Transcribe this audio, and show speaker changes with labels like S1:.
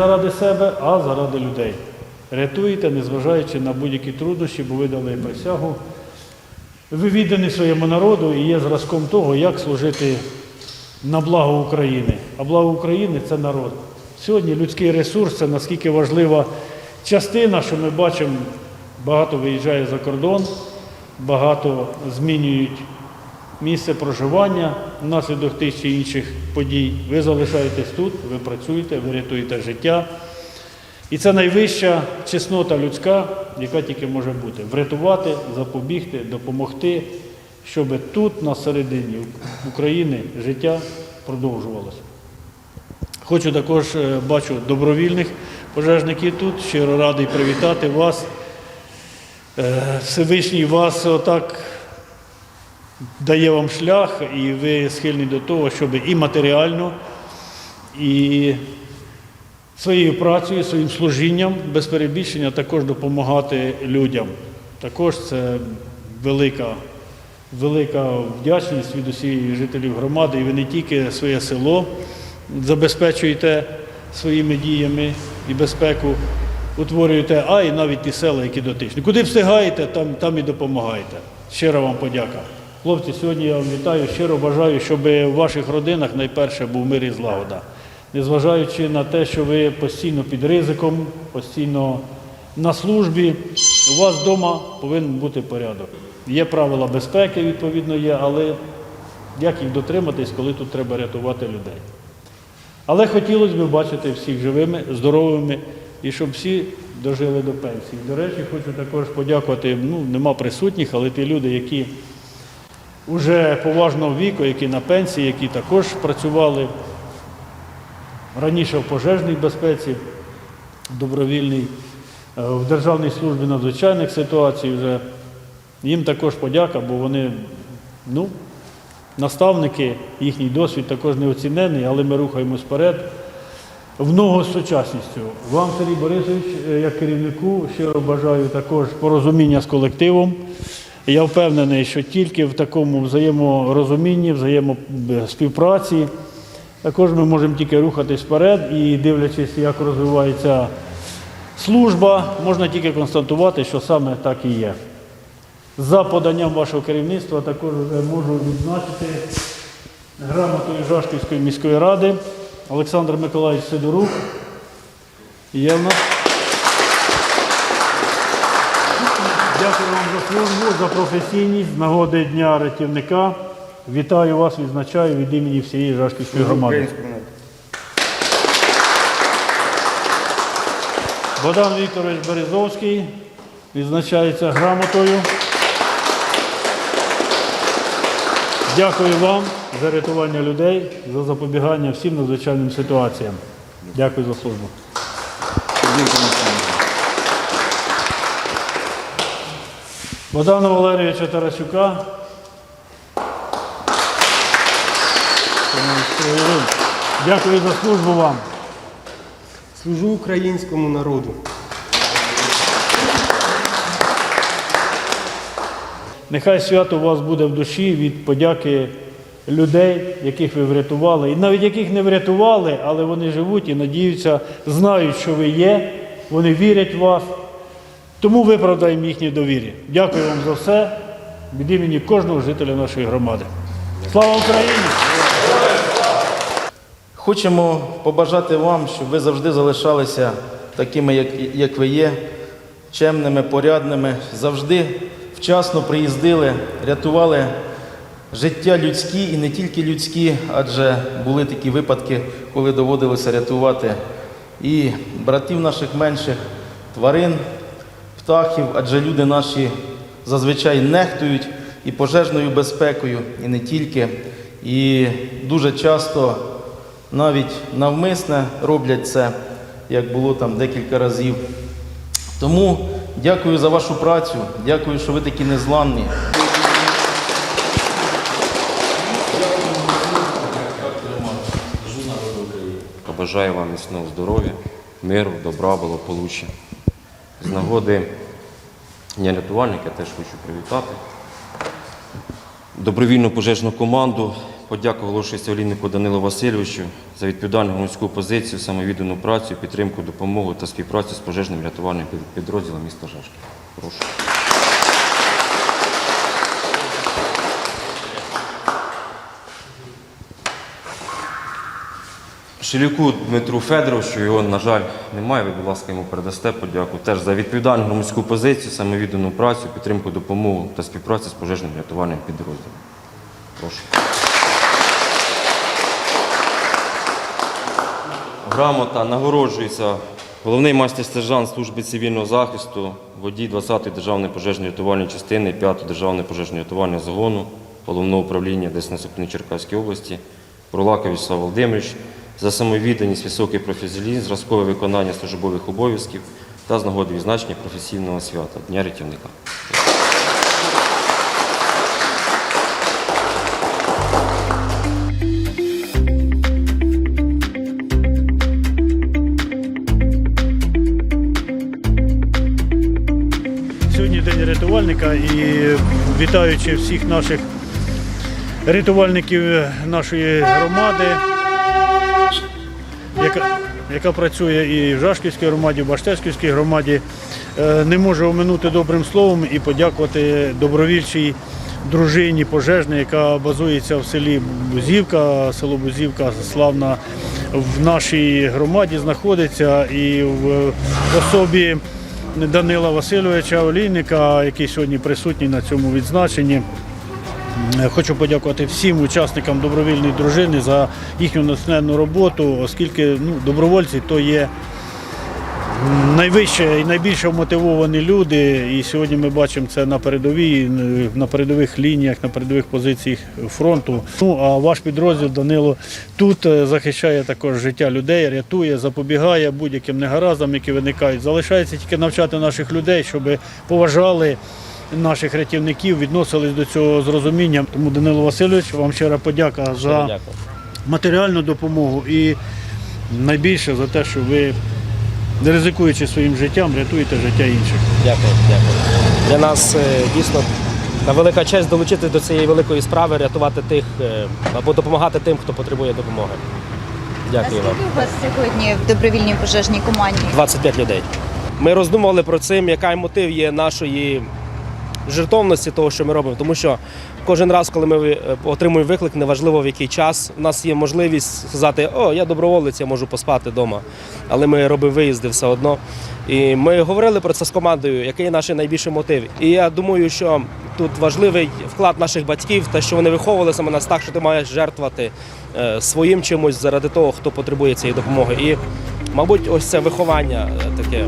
S1: заради себе, а заради людей. Рятуєте, незважаючи на будь-які труднощі, бо ви дали присягу. Ви віддані своєму народу і є зразком того, як служити на благо України. А благо України це народ. Сьогодні людський ресурс це наскільки важлива частина, що ми бачимо, багато виїжджає за кордон, багато змінюють місце проживання внаслідок тих чи інших подій. Ви залишаєтесь тут, ви працюєте, ви рятуєте життя. І це найвища чеснота людська, яка тільки може бути. Врятувати, запобігти, допомогти, щоб тут, на середині України, життя продовжувалося. Хочу також е, бачу добровільних пожежників тут. Щиро радий привітати вас. Е, Всевишній вас отак дає вам шлях, і ви схильні до того, щоб і матеріально, і своєю працею, своїм служінням без перебільшення також допомагати людям. Також це велика, велика вдячність від усіх жителів громади. І ви не тільки своє село забезпечуєте своїми діями і безпеку утворюєте, а і навіть ті села, які дотичні. Куди встигаєте, там, там і допомагаєте. Щира вам подяка. Хлопці, сьогодні я вам вітаю, щиро бажаю, щоб в ваших родинах найперше був мир і злагода. Незважаючи на те, що ви постійно під ризиком, постійно на службі, у вас вдома повинен бути порядок. Є правила безпеки, відповідно, є, але як їх дотриматись, коли тут треба рятувати людей? Але хотілося б бачити всіх живими, здоровими і щоб всі дожили до пенсії. До речі, хочу також подякувати, ну, нема присутніх, але ті люди, які вже поважного віку, які на пенсії, які також працювали раніше в пожежній безпеці, добровільній, е, в Державній службі надзвичайних ситуацій вже. Їм також подяка, бо вони, ну, наставники, їхній досвід також неоцінений, але ми рухаємось вперед. В ногу з сучасністю. Вам, Сергій Борисович, е, як керівнику, щиро бажаю також порозуміння з колективом. Я впевнений, що тільки в такому взаєморозумінні, взаємоспівпраці також ми можемо тільки рухатись вперед і дивлячись, як розвивається служба, можна тільки констатувати, що саме так і є. За поданням вашого керівництва також можу відзначити грамотою Жашківської міської ради Олександр Миколаївич Сидорук. Є в нас. Дякую вам за службу, за професійність, з нагоди Дня рятівника. Вітаю вас, відзначаю від імені всієї Жашківської громади. Богдан Вікторович Березовський відзначається грамотою. Дякую вам за рятування людей, за запобігання всім надзвичайним ситуаціям. Дякую за службу. Богдана Валерійовича Тарасюка. Дякую за службу вам.
S2: Служу українському народу.
S1: Нехай свято у вас буде в душі від подяки людей, яких ви врятували, і навіть яких не врятували, але вони живуть і надіються, знають, що ви є, вони вірять в вас. Тому виправдаємо їхнє довір'я. Дякую вам за все від імені кожного жителя нашої громади. Слава Україні!
S3: Хочемо побажати вам, щоб ви завжди залишалися такими, як, як ви є, чемними, порядними, завжди вчасно приїздили, рятували життя людські і не тільки людські, адже були такі випадки, коли доводилося рятувати і братів наших менших, тварин, птахів, адже люди наші зазвичай нехтують і пожежною безпекою, і не тільки. І дуже часто навіть навмисне роблять це, як було там декілька разів. Тому дякую за вашу працю, дякую, що ви такі незламні.
S4: Побажаю вам міцного здоров'я, миру, добра, благополуччя. З нагоди Дня рятувальника теж хочу привітати добровільну пожежну команду Подяку оголошується Олійнику Данилу Васильовичу за відповідальну громадську позицію, самовіддану працю, підтримку, допомогу та співпрацю з пожежним рятувальним підрозділом міста Жашки. Прошу. Шелюку Дмитру Федоровичу, його, на жаль, немає. Ви, будь ласка, йому передасте подяку. Теж за відповідальну громадську позицію, самовіддану працю, підтримку, допомогу та співпрацю з пожежним рятувальним підрозділом. Прошу. Грамота нагороджується головний майстер-сержант служби цивільного захисту, водій 20-ї державної пожежної рятувальної частини, 5-ї державної пожежної рятувального загону, головного управління ДСНС Черкаській області, Пролака Вячеслав Володимирович за самовідданість, високий професіоналізм, зразкове виконання службових обов'язків та з нагоди відзначення професійного свята Дня рятівника.
S1: Сьогодні день рятувальника і вітаючи всіх наших рятувальників нашої громади, яка, яка працює і в Жашківській громаді, в Баштецькій громаді, е, не можу оминути добрим словом і подякувати добровільчій дружині пожежній, яка базується в селі Бузівка, село Бузівка славна в нашій громаді знаходиться і в особі Данила Васильовича Олійника, який сьогодні присутній на цьому відзначенні. Е, Хочу подякувати всім учасникам добровільної дружини за їхню натхненну роботу, оскільки ну, добровольці то є найвище і найбільше вмотивовані люди. І сьогодні ми бачимо це на передовій, на передових лініях, на передових позиціях фронту. Ну а ваш підрозділ Данило тут е, захищає також життя людей, рятує, запобігає будь-яким негараздам, які виникають. Залишається тільки навчати наших людей, щоб поважали наших рятівників, відносились до цього з розумінням. Тому Данило Васильович, вам щира подяка за матеріальну допомогу і найбільше за те, що ви, не ризикуючи своїм життям, рятуєте життя інших.
S5: Дякую, дякую. Для нас е, дійсно та велика честь долучити до цієї великої справи, рятувати тих е, або допомагати тим, хто потребує допомоги. Дякую вам.
S6: скільки у вас сьогодні в добровільній пожежній команді?
S5: 25 людей. Ми роздумували про цим, яка мотив є нашої жертовності того, що ми робимо. Тому що кожен раз, коли ми е, отримуємо виклик, неважливо в який час, у нас є можливість сказати, о, я доброволець, я можу поспати вдома. Але ми робимо виїзди все одно. І ми говорили про це з командою, який наш найбільший мотив. І я думаю, що тут важливий вклад наших батьків, те, що вони виховували саме нас так, що ти маєш жертвувати е, своїм чимось заради того, хто потребує цієї допомоги. І, мабуть, ось це виховання е, таке